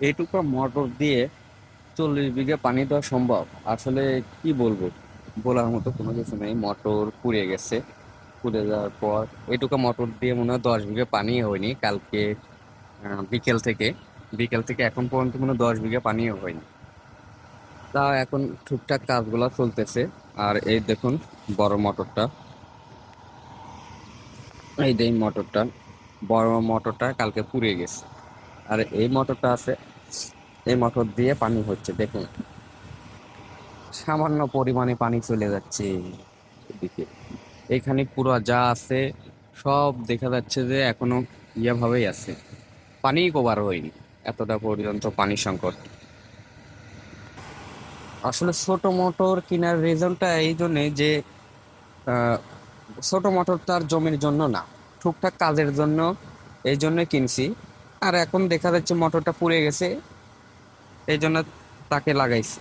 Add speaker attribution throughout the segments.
Speaker 1: এইটুকু মোটর দিয়ে চল্লিশ বিঘা পানি দেওয়া সম্ভব। আসলে কি বলব? বলার মতো কোনো কিছু নেই। মোটর পুড়ে গেছে। পুড়ে যাওয়ার পর এইটুকু মোটর দিয়ে মনে হয় দশ বিঘা পানি হয়নি কালকে বিকেল থেকে। বিকেল থেকে এখন পর্যন্ত মনে হয় দশ বিঘা পানিও হয়নি। তা এখন টুকটাক কাজগুলো চলতেছে। আর এই দেখুন বড় মোটরটা। এই যে মোটরটা, বড় মোটরটা কালকে পুড়ে গেছে। আর এই মোটরটা আছে। এই মোটর দিয়ে পানি হচ্ছে, দেখুন। সামান্য পরিমাণে পানি চলে যাচ্ছে এদিকে। এখানে পুরো যা আছে, সব দেখা যাচ্ছে যে এখনও ইয়া ভাবেই আছে। পানি কভার হয়নি, এতটা পর্যন্ত পানি সংকট। আসলে ছোট মোটর কেনার রিজনটা এই জন্যে যে ছোট মোটর তার জমির জন্য না, টুকটাক কাজের জন্য এই জন্য কিনছি। আর এখন দেখা যাচ্ছে মোটরটা পুড়ে গেছে। এই জন্য তাকে লাগাইছি।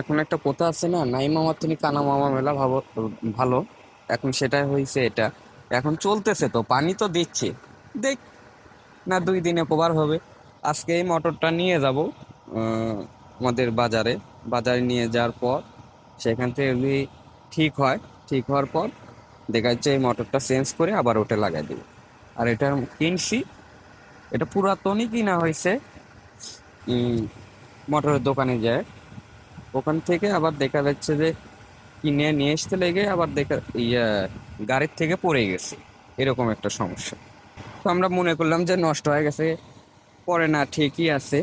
Speaker 1: এখন একটা কথা আছে না, নাই মামার তিনি কানা মামা মেলা ভাবো ভালো। এখন সেটাই হয়েছে এটা। এখন চলতেছে তো, পানি তো দিচ্ছে। দেখ, না দুই দিনে কভার হবে। আজকে এই মোটরটা নিয়ে যাব আমাদের বাজারে। বাজারে নিয়ে যাওয়ার পর, সেখান থেকে যদি ঠিক হয়। ঠিক হওয়ার পর, দেখা যাচ্ছে এই মোটরটা চেঞ্জ করে আবার ওটা লাগাই দেবো। আর এটা কিনছি এটা পুরাতনই কিনা হয়েছে মোটরের দোকানে যায়। ওখান থেকে আবার দেখা যাচ্ছে যে কিনে নিয়ে আসতে লেগে আবার দেখা, ইয়া, গাড়ির থেকে পড়ে গেছে। এরকম একটা সমস্যা। তো আমরা মনে করলাম যে নষ্ট হয়ে গেছে, পরে না ঠিকই আছে।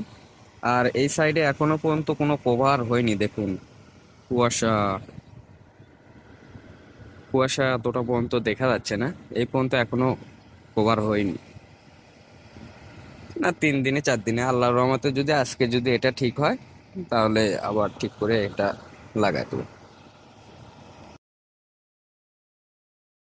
Speaker 1: আর এই সাইডে এখনও পর্যন্ত কোনো কভার হয়নি, দেখুন। কুয়াশা কুয়াশা এতটা পর্যন্ত দেখা যাচ্ছে না। এই পর্যন্ত এখনও কভার হয়নি। না, তিন দিনে, চার দিনে, আল্লাহর রহমতে যদি আজকে যদি এটা ঠিক হয়, তাহলে আবার ঠিক করে এটা লাগাই দেবো